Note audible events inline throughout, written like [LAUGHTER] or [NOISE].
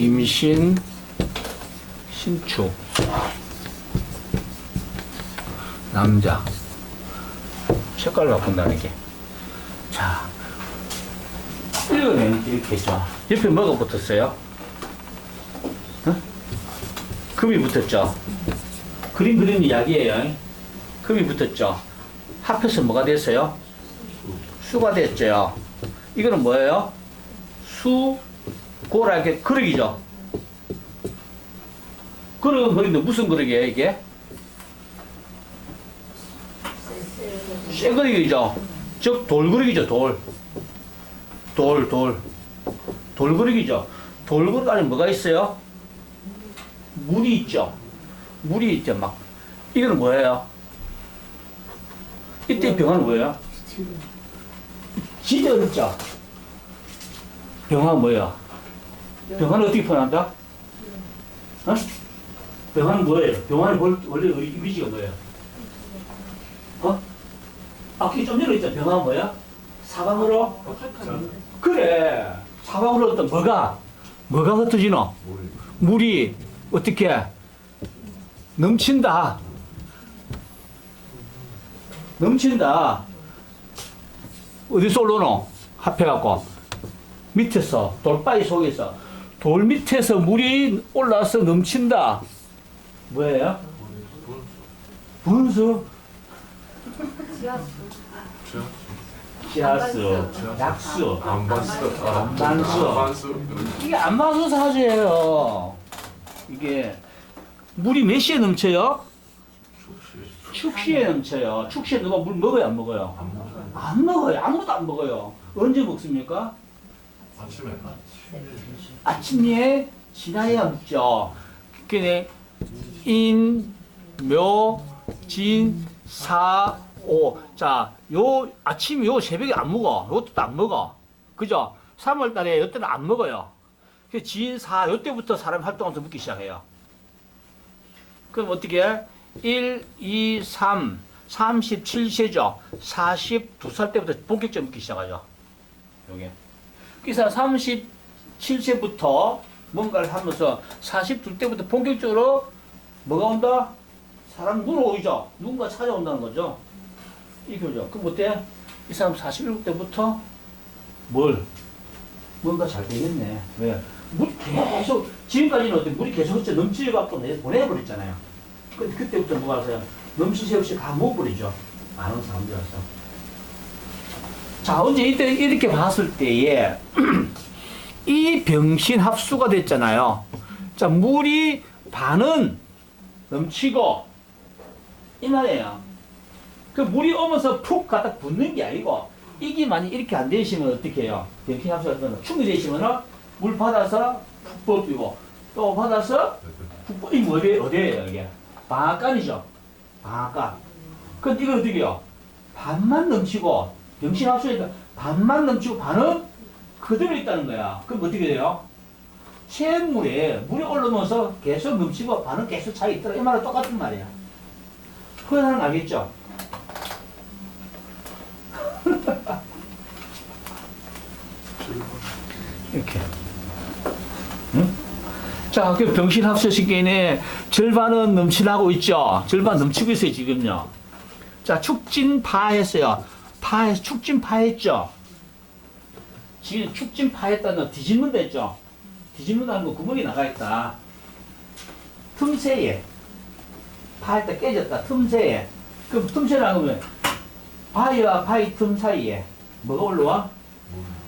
임신, 신축. 남자. 색깔 바꾼다는 게. 자. 읽으면 이렇게 있죠. 옆에 뭐가 붙었어요? 어? 금이 붙었죠. 그림 그리는 이야기예요. 금이 붙었죠. 합해서 뭐가 됐어요? 수가 됐죠. 이거는 뭐예요? 수, 고라 이렇게 그릇이죠. 그릇은 그릇인데 무슨 그릇이에요 이게? 쇠그릇이죠. 즉 돌그릇이죠 돌. 돌, 돌. 돌그릇이죠. 돌그릇 안에 뭐가 있어요? 물이 있죠. 물이 있죠 막. 이거는 뭐예요? 이때 병화는 뭐예요? 어렵죠? 병화는 뭐예요? 병화는 어떻게 표현한다? 어? 병화는 뭐예요? 볼- 원래 우리 이미지가 뭐예요? 어? 아까 좀 전에 있잖아. 병화는 뭐야? 사방으로? 그래. 사방으로 어떤 뭐가? 뭐가 흩어지노? 물이 어떻게? 넘친다. 넘친다. 어디서 올라오노? 합해갖고. 밑에서, 돌바위 속에서. 돌 밑에서 물이 올라와서 넘친다. 뭐예요? 분수. 지하수. 약수. 안반수 안반수. 안반수 이게 안 맞은 사주예요. 이게. 물이 몇 시에 넘쳐요? 축시에 넘쳐요. 축시에 누가 물 먹어요, 안 먹어요? 안 먹어요. 아무도 안 먹어요. 언제 먹습니까? 아침에 아침에 지나야 먹죠. 그게 인, 묘, 진, 사, 오. 자, 요 아침 요 새벽에 안 먹어. 요것도 안 먹어. 그죠? 3월 달에 요때는 안 먹어요. 그 진, 사, 요때부터 사람이 활동하면서 먹기 시작해요. 그럼 어떻게 해? 1, 2, 3, 37세죠. 42살 때부터 본격적으로 먹기 시작하죠. 요게. 그래서 37세부터 뭔가를 하면서 42때부터 본격적으로 뭐가 온다? 사람 눈 오이죠. 누군가 찾아온다는 거죠. 이거죠. 그럼 어때? 이 사람 41때부터 뭘? 뭔가 잘 되겠네. 왜? 물이 계속, 지금까지는 어때? 물이 계속 넘치갖고 내 보내버렸잖아요. 그때부터 뭐가 하세요? 넘치새 없이 다 먹어버리죠. 많은 사람들이라서. 자, 언제 이때 이렇게 봤을 때에 [CLEARS THROAT] 이 병신 합수가 됐잖아요. 자, 물이 반은 넘치고 이 말이에요. 그 물이 오면서 푹 갖다 붙는 게 아니고 이게 만약 이렇게 안 되시면 어떻게 해요? 병신 합수가 되면 충이 되시면은 물 받아서 푹 뽑히고 또 받아서 푹 뽑히면 어디, 어디에요, 이게? 방앗간이죠. 방앗간. 근데 이거 어떻게 해요? 반만 넘치고 병신 합수니까 반만 넘치고 반은 그대로 있다는 거야. 그럼 어떻게 돼요? 새물에 물이 올라오면서 계속 넘치고 반은 계속 차 있더라. 이 말은 똑같은 말이야. 표현하는 거 알겠죠? [LAUGHS] 이렇게. 응? 자, 그 병신 합수 시기에 절반은 넘치나고 있죠. 절반 넘치고 있어요, 지금요. 자, 축진 파 했어요. 파해, 축진 파했죠. 지금 축진 파했다는 거 뒤집는다 했죠. 뒤집는다는 거 구멍이 나가 있다. 틈새에 파했다 깨졌다. 틈새에. 그럼 틈새라는 거면 바위와 바위 틈 사이에 뭐가 올라와?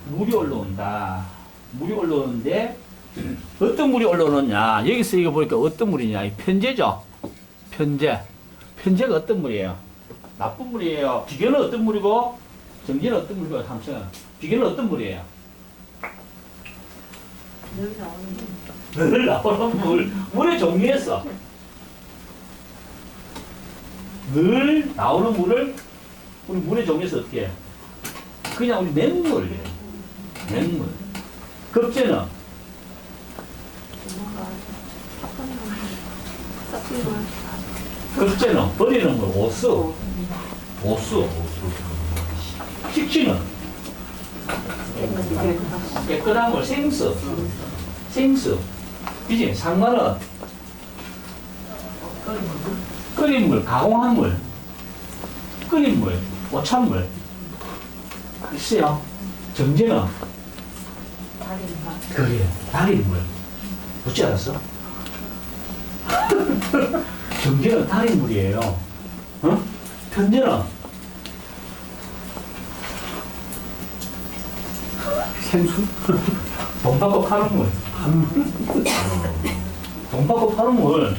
물이 올라온다. 물이 올라오는데 어떤 물이 올라오느냐? 여기서 이거 보니까 어떤 물이냐? 이 편제죠. 편제. 편제가 어떤 물이에요? 나쁜 물이에요. 비계는 어떤 물이고 정제는 어떤 물이고 삼층은 비계는 어떤 물이에요? 늘 나오는 물. 물의 종류에서 늘 나오는 물을 우리 물의 종류에서 어떻게 해? 그냥 우리 맹물. 맹물. 급제는 급제는 버리는 물. 오수. 오수. 식치는 깨끗한 물. 생수. 생수. 이제 상관은 끓인 물, 가공한 물, 끓인 물, 오찬 물. 글쎄요. 정제는 그래, 달인 물. 묻지 않았어? 정제는 달인 물이에요. 어? 편제는 생수? 돈 받고 파는 물. 돈 받고 파는 물.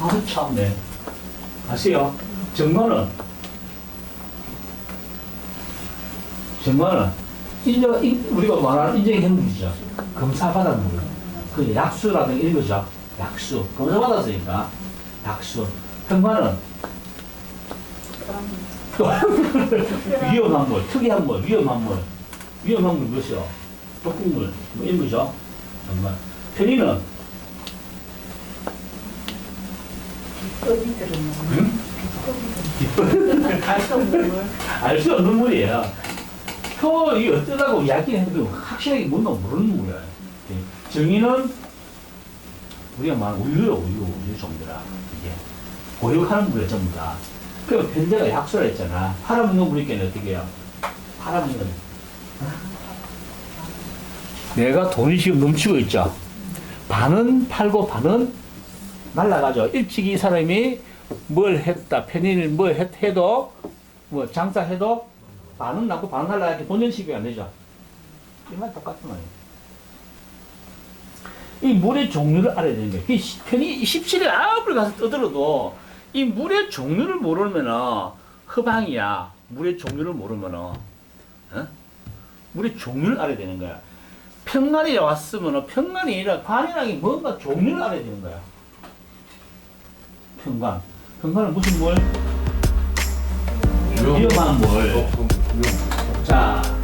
아, 참네. 아세요? 정말은, 정말은, 인정, 인- 우리가 말하는 인정의 물이죠. 검사 받은 물. 그 약수라든가 이런 거죠. 약수. 검사 받았으니까. 약수. 평관은 또 [LAUGHS] 위험한 물, 특이한 물, 위험한 물. 위험한 물 무엇이요? 독극물, 뭐 이런 거죠. 정말. 편의는? 갈수 없는 물. 알수 없는 물이에요. 표, 이 어쩌다고 이야기를 해도 확실하게 뭔가 모르는 물이에요. 예. 정의는 우리가 말하는 우유요, 우유, 우유 종류라. 이게. 고육하는 물이 전부 다. 그 편제가 약수라 했잖아. 팔아먹는 물이 있겠네, 어떻게 해요? 팔아먹는. 내가 돈이 지금 넘치고 있죠. 반은 팔고 반은 날라가죠. 일찍 이 사람이 뭘 했다, 뭘 했, 해도, 뭐 장사해도 반은 남고 반은 날라가지 본전식이 안 되죠. 이말 똑같은 말이에요. 이 물의 종류를 알아야 되는 거예요. 이 시- 편의 17일 아무리 가서 떠들어도 이 물의 종류를 모르면은 허방이야. 물의 종류를 모르면은, 어? 물의 종류를 알아야 되는 거야. 평간이 왔으면은 평간이 아니라 게 뭔가 종류를 알아야 되는 거야. 평간. 평간은 무슨 물? 위험한 물. 어, 그럼 위험.